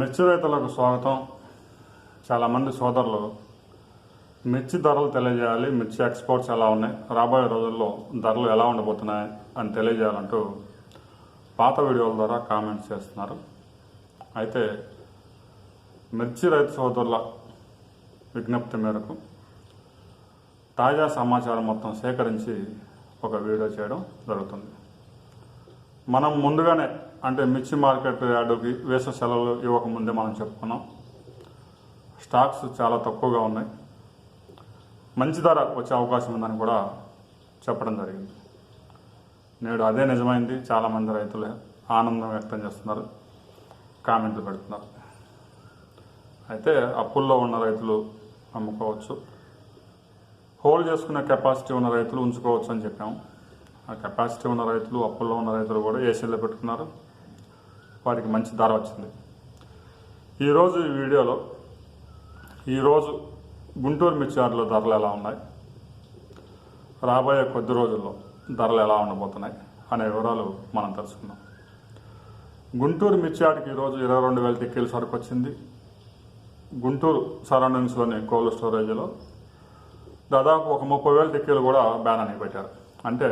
మిర్చి రైతులకు స్వాగతం చాలామంది సోదరులు. మిర్చి ధరలు తెలియజేయాలి మిర్చి ఎక్స్పోర్ట్స్ ఎలా ఉన్నాయి రాబోయే రోజుల్లో ధరలు ఎలా ఉండబోతున్నాయి అని తెలియజేయాలంటూ పాత వీడియోల ద్వారా కామెంట్స్ చేస్తున్నారు. అయితే మిర్చి రైతు సోదరుల విజ్ఞప్తి మేరకు తాజా సమాచారం మొత్తం సేకరించి ఒక వీడియో చేయడం జరుగుతుంది. మనం ముందుగానే అంటే మిర్చి మార్కెట్ యార్డుకి వేసవి సెలవులు ఇవ్వకముందే మనం చెప్పుకున్నాం. స్టాక్స్ చాలా తక్కువగా ఉన్నాయి. మంచి ధర వచ్చే అవకాశం ఉందని కూడా చెప్పడం జరిగింది. నేడు అదే నిజమైంది. చాలామంది రైతులు ఆనందం వ్యక్తం చేస్తున్నారు. కామెంట్లు పెడుతున్నారు. అయితే అప్పుల్లో ఉన్న రైతులు అమ్ముకోవచ్చు హోల్డ్ చేసుకునే కెపాసిటీ ఉన్న రైతులు ఉంచుకోవచ్చు అని చెప్పాము. ఆ కెపాసిటీ ఉన్న రైతులు అప్పుల్లో ఉన్న రైతులు కూడా ఏసీలో పెట్టుకున్నారు? వాటికి మంచి ధర వచ్చింది. ఈరోజు ఈ వీడియోలో ఈరోజు గుంటూరు మిర్చియార్లో ధరలు ఎలా ఉన్నాయి? రాబోయే కొద్ది రోజుల్లో ధరలు ఎలా ఉండబోతున్నాయి అనే వివరాలు మనం తెలుసుకుందాం. గుంటూరు మిర్చియార్డ్కి ఈరోజు ఇరవై రెండు వేల టిక్కీల సరుకు వచ్చింది. గుంటూరు సరౌండింగ్స్లోని కోల్డ్ స్టోరేజ్లో దాదాపు ఒక ముప్పై వేల టిక్కీలు కూడా బ్యాన్ అని పెట్టారు. అంటే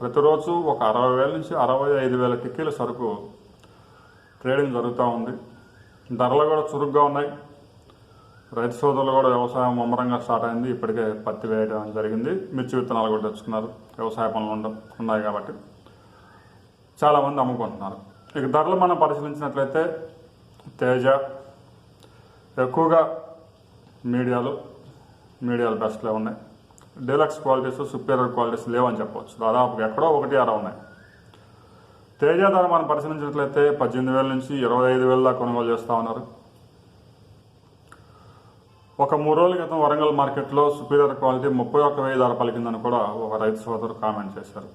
ప్రతిరోజు ఒక అరవై వేల నుంచి అరవై ఐదు వేల టిక్కీల సరుకు ట్రేడింగ్ జరుగుతూ ఉంది. ధరలు కూడా చురుగ్గా ఉన్నాయి. రైతు సోదరులు కూడా వ్యవసాయం ముమ్మరంగా స్టార్ట్ అయింది. ఇప్పటికే పత్తి వేయడం జరిగింది. మిర్చి విత్తనాలు కూడా తెచ్చుకున్నారు. వ్యవసాయ పనులు ఉండ ఉన్నాయి కాబట్టి చాలామంది అమ్ముకుంటున్నారు. ఇక ధరలు మనం పరిశీలించినట్లయితే తేజ ఎక్కువగా మీడియాలు మీడియాలు బెస్ట్లే ఉన్నాయి. డీలక్స్ క్వాలిటీస్ సుపీరియర్ క్వాలిటీస్ లేవని చెప్పవచ్చు. దాదాపు ఎక్కడో ఒకటి అర ఉన్నాయి. తేజ ధర మనం పరిశీలించినట్లయితే పద్దెనిమిది వేల నుంచి ఇరవై ఐదు వేల దాకా కొనుగోలు చేస్తూ ఉన్నారు. ఒక మూడు రోజుల క్రితం వరంగల్ మార్కెట్లో సుపీరియర్ క్వాలిటీ ముప్పై ఒక్క వెయ్యి ధర పలికిందని కూడా ఒక రైతు సోదరు కామెంట్ చేశారు.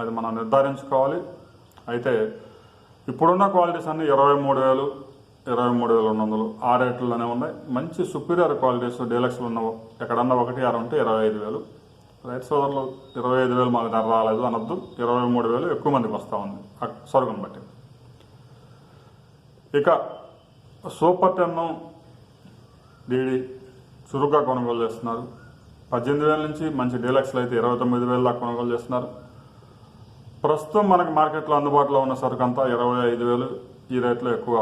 అది మనం నిర్ధారించుకోవాలి. అయితే ఇప్పుడున్న క్వాలిటీస్ అన్ని ఇరవై మూడు వేలు ఇరవై మూడు వేల రెండు వందలు ఆ రేట్లలోనే ఉన్నాయి. మంచి సుపీరియర్ క్వాలిటీస్ డీలక్స్లు ఉన్న ఎక్కడన్నా ఒకటి ఆరు ఉంటే ఇరవై ఐదు వేలు. రైట్ సోదరులు ఇరవై ఐదు వేలు మాకు ధర రాలేదు అనొద్దు. ఇరవై మూడు వేలు ఎక్కువ మందికి వస్తూ ఉంది. స్వర్గం బట్టి. ఇక సూపర్ టెన్ డీడీ చురుగ్గా కొనుగోలు చేస్తున్నారు. పద్దెనిమిది వేల నుంచి మంచి డీలక్స్లు అయితే ఇరవై తొమ్మిది వేల దాకా కొనుగోలు చేస్తున్నారు. ప్రస్తుతం మనకి మార్కెట్లో అందుబాటులో ఉన్న సరుకు అంతా ఇరవై ఐదు వేలు ఈ రేట్లో ఎక్కువ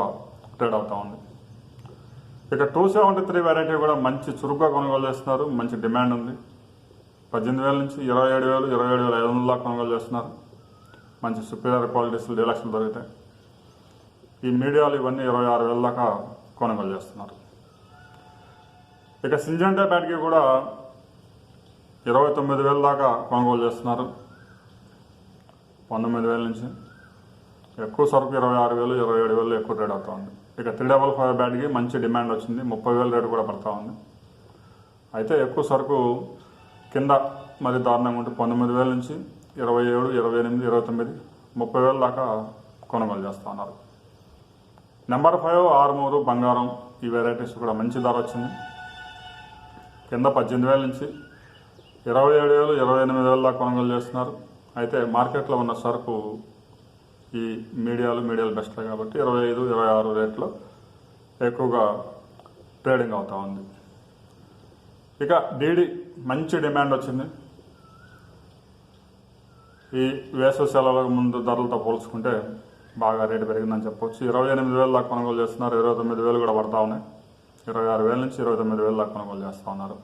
ట్రేడ్ అవుతూ ఉంది. ఇక టూ సెవెంటీ త్రీ వెరైటీ కూడా మంచి చురుగ్గా కొనుగోలు చేస్తున్నారు. మంచి డిమాండ్ ఉంది. పద్దెనిమిది వేల నుంచి ఇరవై ఏడు వేలు ఇరవై ఏడు వేల ఐదు వందల దాకా కొనుగోలు చేస్తున్నారు. మంచి సుపీరియర్ క్వాలిటీస్ డీలక్స్లు దొరుకుతాయి ఈ మీడియాలు ఇవన్నీ ఇరవై ఆరు వేల దాకా కొనుగోలు చేస్తున్నారు. ఇక సింజెంటా బ్యాటరీ కూడా ఇరవై తొమ్మిది వేల దాకా కొనుగోలు చేస్తున్నారు. పంతొమ్మిది వేల నుంచి ఎక్కువ సరుకు ఇరవై ఆరు వేలు ఇరవై ఏడు వేలు ఎక్కువ రేట్ అవుతా ఉంది. ఇక త్రీ డబల్ ఫైవ్ బ్యాట్కి మంచి డిమాండ్ వచ్చింది. ముప్పై వేల రేటు కూడా పడతా ఉంది. అయితే ఎక్కువ సరుకు కింద మరి దారుణంగా ఉంటే పంతొమ్మిది వేల నుంచి ఇరవై ఏడు ఇరవై ఎనిమిది ఇరవై తొమ్మిది ముప్పై వేల దాకా కొనుగోలు చేస్తూ ఉన్నారు. నెంబర్ ఫైవ్ ఆరుమూరు బంగారం ఈ వెరైటీస్ కూడా మంచి ధర వచ్చింది. కింద పద్దెనిమిది వేల నుంచి ఇరవై ఏడు వేలు ఇరవై ఎనిమిది వేల దాకా కొనుగోలు చేస్తున్నారు. అయితే మార్కెట్లో ఉన్న సరుకు ఈ మీడియాలు మీడియాలు బెస్ట్లే కాబట్టి ఇరవై ఐదు ఇరవై ఆరు రేట్లో ఎక్కువగా ట్రేడింగ్ అవుతా ఉంది. ఇక డీడీ మంచి డిమాండ్ వచ్చింది. ఈ వేసవి సెలవుల ముందు ధరలతో పోల్చుకుంటే బాగా రేటు పెరిగిందని చెప్పొచ్చు. ఇరవై ఎనిమిది వేలు దాకా కొనుగోలు చేస్తున్నారు. ఇరవై తొమ్మిది వేలు కూడా పడతా ఉన్నాయి. ఇరవై ఆరు వేల నుంచి ఇరవై తొమ్మిది వేలు దాకా కొనుగోలు చేస్తూ ఉన్నారు.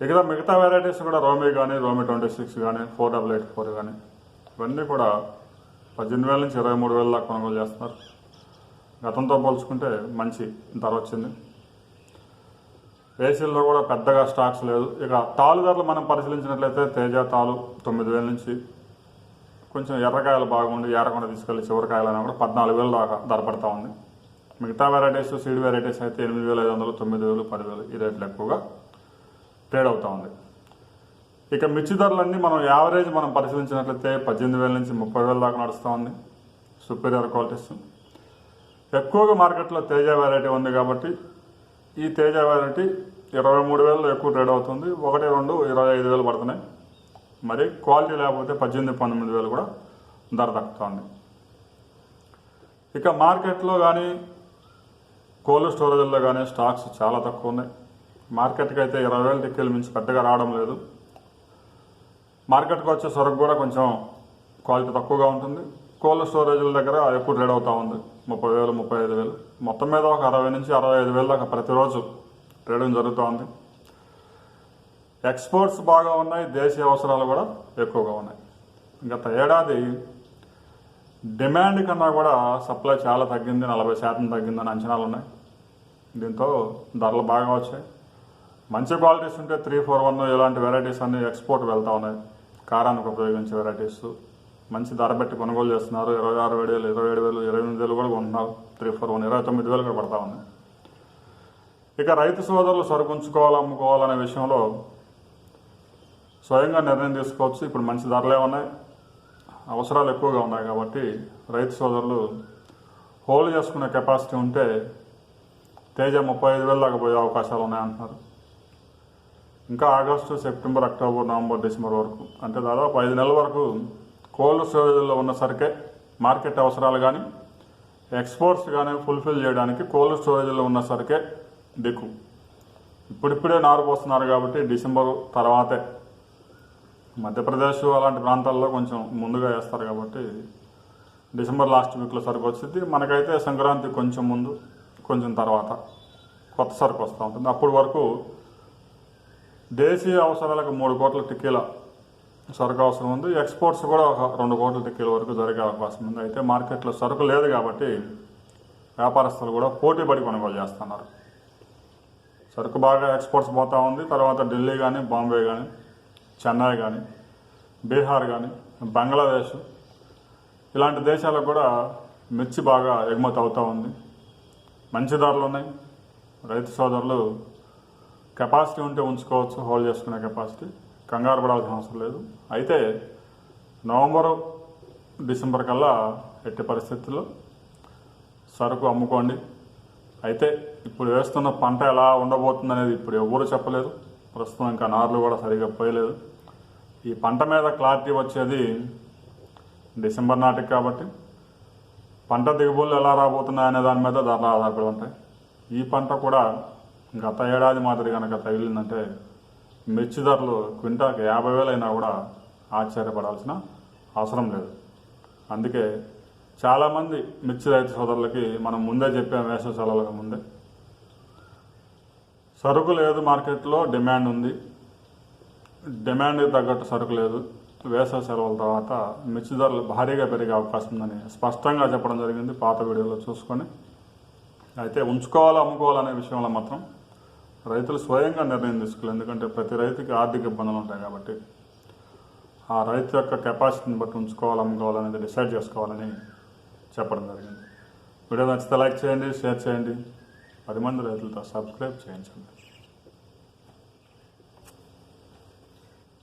ఇక మిగతా వెరైటీస్ కూడా రోమీ కానీ రోమీ ట్వంటీ సిక్స్ కానీ ఫోర్ డబల్ ఎయిట్ ఫోర్ కానీ ఇవన్నీ కూడా పద్దెనిమిది వేల నుంచి ఇరవై మూడు వేల దాకా కొనుగోలు చేస్తున్నారు. గతంతో పోల్చుకుంటే మంచి ధర వచ్చింది. ఏసీల్లో కూడా పెద్దగా స్టాక్స్ లేదు. ఇక తాలు ధరలు మనం పరిశీలించినట్లయితే తేజ తాలు తొమ్మిది వేల నుంచి కొంచెం ఎర్రకాయలు బాగుండి ఏరకుండా తీసుకెళ్ళి చివరికాయలైనా కూడా పద్నాలుగు వేలు దాకా ధర పడతా ఉంది. మిగతా వెరైటీస్ సీడ్ వెరైటీస్ అయితే ఎనిమిది వేల ఐదు వందలు తొమ్మిది వేలు పదివేలు ఈ రేట్లు ఎక్కువగా ట్రేడ్ అవుతూ ఉంది. ఇక మిర్చి ధరలన్నీ మనం యావరేజ్ మనం పరిశీలించినట్లయితే పద్దెనిమిది వేల నుంచి ముప్పై వేల దాకా నడుస్తూ ఉంది. సుపీరియర్ క్వాలిటీస్ ఎక్కువగా మార్కెట్లో తేజ వెరైటీ ఉంది కాబట్టి ఈ తేజ వెరైటీ ఇరవై మూడు వేలు ఎక్కువ ట్రేడ్ అవుతుంది. ఒకటి రెండు ఇరవై ఐదు వేలు పడుతున్నాయి. మరి క్వాలిటీ లేకపోతే పద్దెనిమిది పంతొమ్మిది వేలు కూడా ధర దక్కుతుంది ఇక మార్కెట్లో కానీ కోల్డ్ స్టోరేజ్లో కానీ స్టాక్స్ చాలా తక్కువ ఉన్నాయి. మార్కెట్కి అయితే ఇరవై వేల టిక్కీలు మించి పెద్దగా రావడం లేదు. మార్కెట్కి వచ్చే సరుకు కూడా కొంచెం క్వాలిటీ తక్కువగా ఉంటుంది. కోల్డ్ స్టోరేజ్ల దగ్గర ఎక్కువ ట్రేడ్ అవుతూ ఉంది. ముప్పై వేలు ముప్పై ఐదు వేలు. మొత్తం మీద ఒక అరవై నుంచి అరవై ఐదు వేలు దాకా ప్రతిరోజు ట్రేడింగ్ జరుగుతూ ఉంది ఎక్స్పోర్ట్స్ బాగా ఉన్నాయి దేశీయ అవసరాలు కూడా ఎక్కువగా ఉన్నాయి. గత ఏడాది డిమాండ్ కన్నా కూడా సప్లై చాలా తగ్గింది నలభై శాతం తగ్గిందని అంచనాలు ఉన్నాయి. దీంతో ధరలు బాగా వచ్చాయి. మంచి క్వాలిటీస్ ఉంటే త్రీ ఫోర్ వన్ ఇలాంటి వెరైటీస్ అన్ని ఎక్స్పోర్ట్ వెళ్తూ ఉన్నాయి. కారానికి ఉపయోగించే వెరైటీస్ మంచి ధర పెట్టి కొనుగోలు చేస్తున్నారు. ఇరవై ఆరు వేలు ఇరవై ఏడు వేలు ఇరవై ఎనిమిది వేలు కూడా కొంటున్నారు. త్రీ ఫోర్ వన్ ఇరవై తొమ్మిది వేలు కూడా పడతా ఉన్నాయి ఇక రైతు సోదరులు సరుకుంచుకోవాలి అమ్ముకోవాలనే విషయంలో స్వయంగా నిర్ణయం తీసుకోవచ్చు. ఇప్పుడు మంచి ధరలే ఉన్నాయి. అవసరాలు ఎక్కువగా ఉన్నాయి కాబట్టి రైతు సోదరులు హోల్డ్ చేసుకునే కెపాసిటీ ఉంటే తేజ ముప్పై ఐదు వేల దాకా పోయే అవకాశాలు ఉన్నాయంటున్నారు. ఇంకా August September October November December వరకు అంటే దాదాపు ఐదు నెలల వరకు కోల్డ్ స్టోరేజ్లో ఉన్న సరికే మార్కెట్ అవసరాలు కానీ ఎక్స్పోర్ట్స్ కానీ ఫుల్ఫిల్ చేయడానికి కోల్డ్ స్టోరేజ్లో ఉన్న సరికే దిక్కు. ఇప్పుడిప్పుడే నారు పోస్తున్నారు కాబట్టి డిసెంబర్ తర్వాతే. మధ్యప్రదేశ్ అలాంటి ప్రాంతాల్లో కొంచెం ముందుగా వేస్తారు కాబట్టి డిసెంబర్ లాస్ట్ వీక్లో సరుకు వచ్చింది మనకైతే సంక్రాంతి కొంచెం ముందు కొంచెం తర్వాత కొత్త సరుకు వస్తూ ఉంటుంది. అప్పటి వరకు దేశీయ అవసరాలకు మూడు కోట్ల టిక్కీల సరుకు అవసరం ఉంది. ఎక్స్పోర్ట్స్ కూడా ఒక రెండు కోట్ల టిక్కీల వరకు జరిగే అవకాశం ఉంది. అయితే మార్కెట్లో సరుకు లేదు కాబట్టి వ్యాపారస్తులు కూడా పోటీ పడి కొనుగోలు చేస్తున్నారు. సరుకు బాగా ఎక్స్పోర్ట్స్ పోతూ ఉంది. తర్వాత ఢిల్లీ కానీ బాంబే కానీ చెన్నై కానీ బీహార్ కానీ బంగ్లాదేశ్ ఇలాంటి దేశాలకు కూడా మిర్చి బాగా ఎగుమతి అవుతూ ఉంది. మంచి ధరలు ఉన్నాయి. రైతు సోదరులు కెపాసిటీ ఉంటే ఉంచుకోవచ్చు హోల్డ్ చేసుకునే కెపాసిటీ. కంగారు పడాల్సిన అవసరం లేదు. అయితే నవంబరు డిసెంబర్ కల్లా ఎట్టి పరిస్థితుల్లో సరుకు అమ్ముకోండి. అయితే ఇప్పుడు వేస్తున్న పంట ఎలా ఉండబోతుంది అనేది ఇప్పుడు ఎవరు చెప్పలేదు. ప్రస్తుతం ఇంకా నార్లు కూడా సరిగా పోయలేదు. ఈ పంట మీద క్లారిటీ వచ్చేది డిసెంబర్ నాటికి కాబట్టి. పంట దిగుబడులు ఎలా రాబోతున్నాయి అనే దాని మీద ధరలు ఆధారపడి ఉంటాయి. ఈ పంట కూడా గత ఏడాది మాదిరి కనుక తగిలిందంటే మిర్చి ధరలు క్వింటాకి యాభై వేలైనా కూడా ఆశ్చర్యపడాల్సిన అవసరం లేదు. అందుకే చాలామంది మిర్చి రైతు సోదరులకి మనం ముందే చెప్పాం వేసవి సెలవులకు ముందే సరుకు లేదు మార్కెట్లో డిమాండ్ ఉంది. డిమాండ్కి తగ్గట్టు సరుకు లేదు. వేసవి సెలవుల తర్వాత మిర్చి ధరలు భారీగా పెరిగే అవకాశం ఉందని స్పష్టంగా చెప్పడం జరిగింది. పాత వీడియోలో చూసుకొని అయితే ఉంచుకోవాలా అమ్ముకోవాలనే విషయంలో మాత్రం రైతులు స్వయంగా నిర్ణయం తీసుకోవాలి. ఎందుకంటే ప్రతి రైతుకి ఆర్థిక ఇబ్బందులు ఉంటాయి కాబట్టి ఆ రైతు యొక్క కెపాసిటీని బట్టి ఉంచుకోవాలి అమ్ముకోవాలనేది డిసైడ్ చేసుకోవాలని చెప్పడం జరిగింది. వీడియో నచ్చితే లైక్ చేయండి షేర్ చేయండి. పది మంది రైతులతో సబ్స్క్రైబ్ చేయించండి.